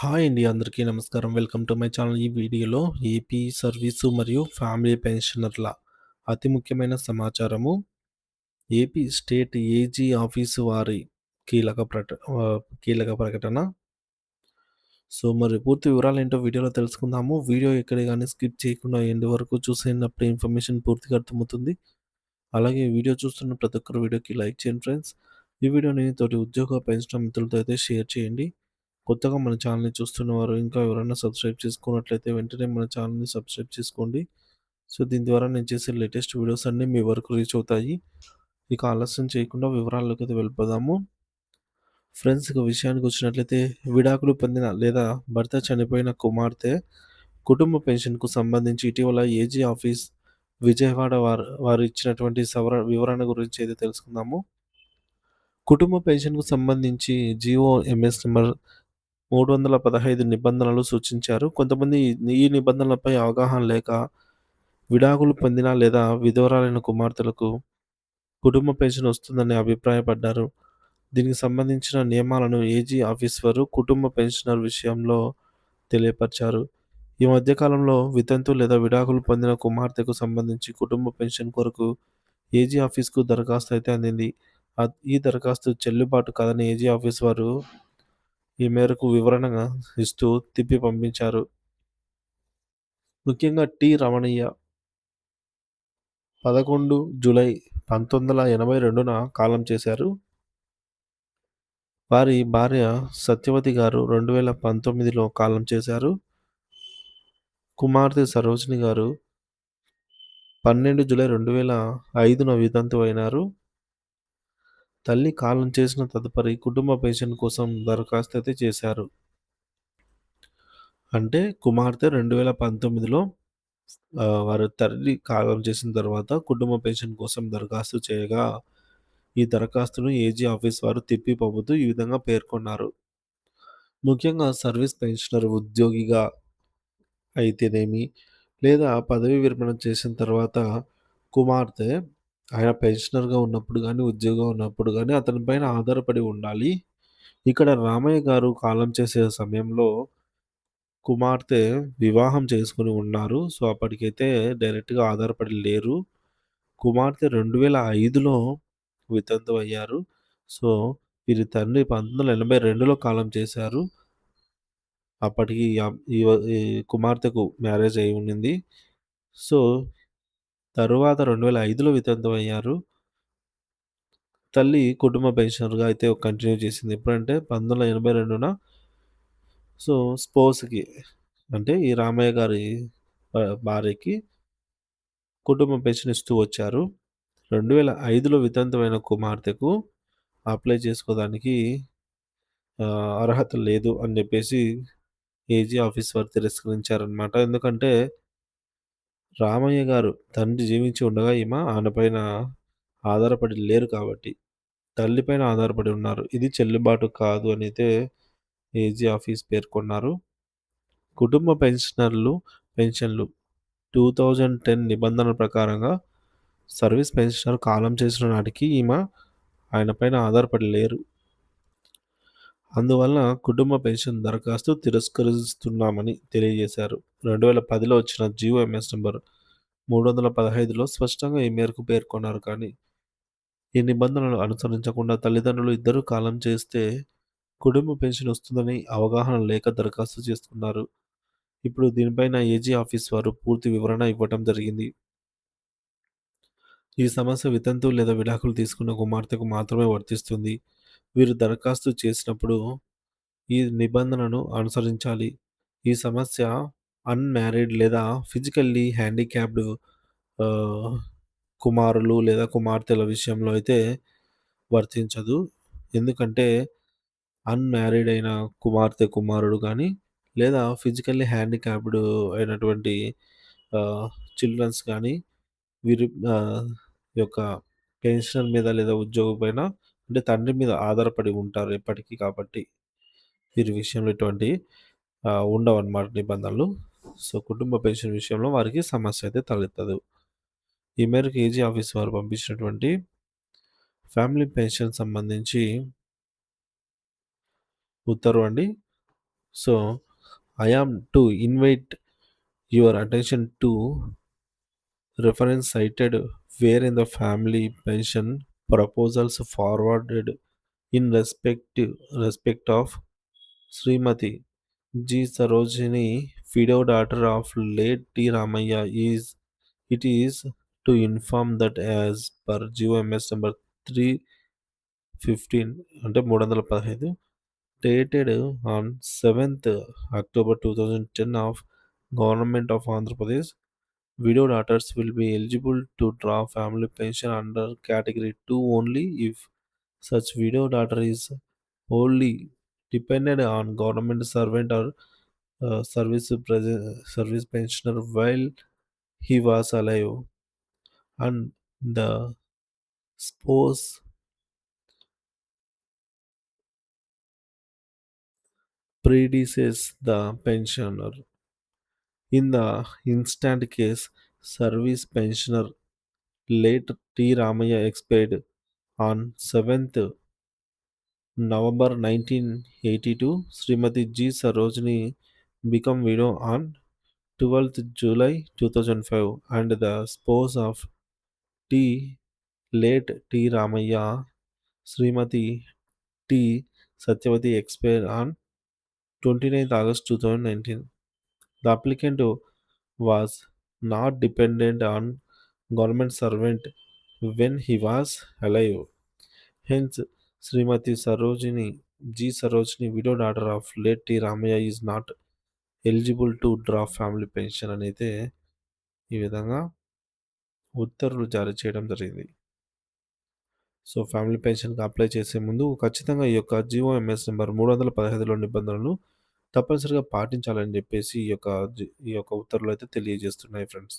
Hi అండి అందరికీ నమస్కారం వెల్కమ్ టు మై ఛానల్ ఈ వీడియోలో ఏపీ సర్వీసు మరియు ఫ్యామిలీ పెన్షనర్ల అతి ముఖ్యమైన సమాచారము ఏపీ స్టేట్ ఏజీ ఆఫీసు వారి కీలక ప్రట కీలక ప్రకటన సో మరి పూర్తి వివరాలు ఏంటో వీడియోలో తెలుసుకుందాము వీడియో ఎక్కడ కానీ స్కిప్ చేయకుండా ఎండ్ వరకు చూసినప్పుడు ఇన్ఫర్మేషన్ పూర్తిగా అర్థమవుతుంది అలాగే వీడియో చూస్తున్న ప్రతి ఒక్కరు వీడియోకి లైక్ చేయండి ఫ్రెండ్స్ ఈ వీడియోని తోటి ఉద్యోగ పెన్షన్ మిత్రులతో అయితే షేర్ చేయండి కొత్తగా మన ఛానల్ని చూస్తున్నవారు ఇంకా ఎవరైనా సబ్స్క్రైబ్ చేసుకున్నట్లయితే వెంటనే మన ఛానల్ని సబ్స్క్రైబ్ చేసుకోండి సో దీని ద్వారా నేను చేసే లేటెస్ట్ వీడియోస్ అన్నీ మీ వరకు రీచ్ అవుతాయి ఇక ఆలస్యం చేయకుండా వివరాల్లోకి అయితే వెళ్ళిపోదాము ఫ్రెండ్స్ ఇక విషయానికి వచ్చినట్లయితే విడాకులు పొందిన లేదా భర్త చనిపోయిన కుమార్తె కుటుంబ పెన్షన్కు సంబంధించి ఇటీవల ఏజీ ఆఫీస్ విజయవాడ వారు వారు ఇచ్చినటువంటి సవర వివరణ గురించి అయితే తెలుసుకుందాము కుటుంబ పెన్షన్కు సంబంధించి జియో ఎంఎస్ నెంబర్ మూడు వందల పదహైదు నిబంధనలు సూచించారు కొంతమంది ఈ నిబంధనలపై అవగాహన లేక విడాకులు పొందిన లేదా విధవరాలైన కుమార్తెలకు కుటుంబ పెన్షన్ వస్తుందని అభిప్రాయపడ్డారు దీనికి సంబంధించిన నియమాలను ఏజీ ఆఫీస్ వారు కుటుంబ పెన్షనర్ విషయంలో తెలియపరిచారు ఈ మధ్యకాలంలో వితంతు లేదా విడాకులు పొందిన కుమార్తెకు సంబంధించి కుటుంబ పెన్షన్ కొరకు ఏజీ ఆఫీస్కు దరఖాస్తు అయితే అందింది ఈ దరఖాస్తు చెల్లుబాటు కాదని ఏజీ ఆఫీస్ వారు ఈ మేరకు వివరణగా ఇస్తూ తిప్పి పంపించారు ముఖ్యంగా టి రమణయ్య పదకొండు జూలై పంతొమ్మిది వందల ఎనభై రెండున కాలం చేశారు వారి భార్య సత్యవతి గారు రెండు వేల పంతొమ్మిదిలో కాలం చేశారు కుమార్తె సరోజిని గారు పన్నెండు జూలై రెండు వేల ఐదున అయినారు తల్లి కాలం చేసిన తదుపరి కుటుంబ పెన్షన్ కోసం దరఖాస్తు అయితే చేశారు అంటే కుమార్తె రెండు వేల పంతొమ్మిదిలో వారు తల్లి కాలం చేసిన తర్వాత కుటుంబ పెన్షన్ కోసం దరఖాస్తు చేయగా ఈ దరఖాస్తును ఏజీ ఆఫీస్ వారు తిప్పి పంపుతూ ఈ విధంగా పేర్కొన్నారు ముఖ్యంగా సర్వీస్ పెన్షనర్ ఉద్యోగిగా అయితేనేమి లేదా పదవి విరమణ చేసిన తర్వాత కుమార్తె ఆయన పెన్షనర్‌గా ఉన్నప్పుడు కానీ ఉద్యోగం ఉన్నప్పుడు కానీ అతని పైన ఆధారపడి ఉండాలి. ఇక్కడ రామయ్య గారు కాలం చేసే సమయంలో కుమార్తె వివాహం చేసుకొని ఉన్నారు. సో, అప్పటికైతే డైరెక్ట్‌గా ఆధారపడి లేరు. కుమార్తె రెండు వేల ఐదులో వితంతు అయ్యారు. సో, వీరి తండ్రి పంతొమ్మిది వందల ఎనభై రెండులో కాలం చేశారు. అప్పటికి ఈ కుమార్తెకు మ్యారేజ్ అయి ఉండింది. సో తరువాత రెండు వేల ఐదులో వితంతం అయ్యారు తల్లి కుటుంబ పెన్షనర్గా అయితే కంటిన్యూ చేసింది ఎప్పుడంటే పంతొమ్మిది వందల ఎనభై రెండున సో స్పోర్ట్స్కి అంటే ఈ రామయ్య గారి భార్యకి కుటుంబ పెన్షన్ ఇస్తూ వచ్చారు రెండు వేల ఐదులో వితంతమైన కుమార్తెకు అప్లై చేసుకోవడానికి అర్హత లేదు అని చెప్పేసి ఏజీ ఆఫీస్ వారు తిరస్కరించారనమాట ఎందుకంటే రామయ్య గారు తండ్రి జీవించి ఉండగా ఈమె ఆయనపైన ఆధారపడి లేరు కాబట్టి తల్లిపైన ఆధారపడి ఉన్నారు ఇది చెల్లుబాటు కాదు అని అయితే ఏజీ ఆఫీస్ పేర్కొన్నారు కుటుంబ పెన్షనర్లు పెన్షన్లు టూ థౌజండ్ టెన్ నిబంధనల ప్రకారంగా సర్వీస్ పెన్షనర్ కాలం చేసిన నాటికి ఈమె ఆయనపైన ఆధారపడి లేరు అందువల్ల కుటుంబ పెన్షన్ దరఖాస్తు తిరస్కరిస్తున్నామని తెలియజేశారు రెండు వేల పదిలో వచ్చిన జీవోఎంఎస్ ఎంఎస్ నెంబర్ మూడు వందల పదహైదులో స్పష్టంగా ఈ మేరకు పేర్కొన్నారు కానీ ఈ నిబంధనలు అనుసరించకుండా తల్లిదండ్రులు ఇద్దరు కాలం చేస్తే కుటుంబ పెన్షన్ వస్తుందని అవగాహన లేక దరఖాస్తు చేస్తున్నారు ఇప్పుడు దీనిపైన ఏజీ ఆఫీస్ వారు పూర్తి వివరణ ఇవ్వటం జరిగింది ఈ సమస్య వితంతు లేదా విడాకులు తీసుకున్న కుమార్తెకు మాత్రమే వర్తిస్తుంది వీరు దరఖాస్తు చేసినప్పుడు ఈ నిబంధనను అనుసరించాలి ఈ సమస్య అన్మ్యారీడ్ లేదా ఫిజికల్లీ హ్యాండిక్యాప్డ్ కుమారులు లేదా కుమార్తెల విషయంలో అయితే వర్తించదు ఎందుకంటే అన్మ్యారీడ్ అయిన కుమార్తె కుమారుడు కానీ లేదా ఫిజికల్లీ హ్యాండిక్యాప్డ్ అయినటువంటి చిల్డ్రన్స్ కానీ వీరి యొక్క పెన్షన్ మీద లేదా ఉద్యోగం పైన అంటే తండ్రి మీద ఆధారపడి ఉంటారు ఎప్పటికీ కాబట్టి వీరి విషయంలో ఇటువంటి ఉండవు అన్నమాట నిబంధనలు సో కుటుంబ పెన్షన్ విషయంలో వారికి సమస్య అయితే తలెత్తదు ఈ మేరకు ఏజీ ఆఫీస్ వారు పంపించినటువంటి ఫ్యామిలీ పెన్షన్ సంబంధించి ఉత్తర్వు అండి so I am to invite your attention to reference cited where in the family pension proposals forwarded in respect, respect of Srimati G. Sarojini, widow daughter of late T. Ramaya, is it is to inform that as per GOMS number three fifteen అంటే మూడు వందల పదహైదు dated on seventh October two thousand ten of government of Andhra Pradesh Widow daughters will be eligible to draw family pension under Category 2 only if such widow daughter is wholly dependent on government servant or uh, service, service pensioner while he was alive. And the spouse predeceases the pensioner. In the instant case, service pensioner late T. Ramaya expired on 7th November 1982. Srimati G. Sarojini became widow on 12th July 2005, and the spouse of T. late T. Ramaya, Srimati T. Satyavati expired on 29th August 2019. The applicant was not dependent on government servant when he was alive. Hence, Srimati Sarojini G. Sarojini, widow daughter of late T. Ramaya is not eligible to draw family pension అనేది ఈ విధంగా ఉత్తర్వులు జారీ చేయడం జరిగింది so family పెన్షన్కి apply చేసే ముందు ఖచ్చితంగా ఈ యొక్క జిఓఎంఎస్ నెంబర్ మూడు వందల పదహైదులో నిబంధనలు తప్పనిసరిగా పాటించాలని చెప్పేసి ఈ యొక్క ఈ యొక్క ఉత్తర్వులు అయితే తెలియజేస్తున్నాయి ఫ్రెండ్స్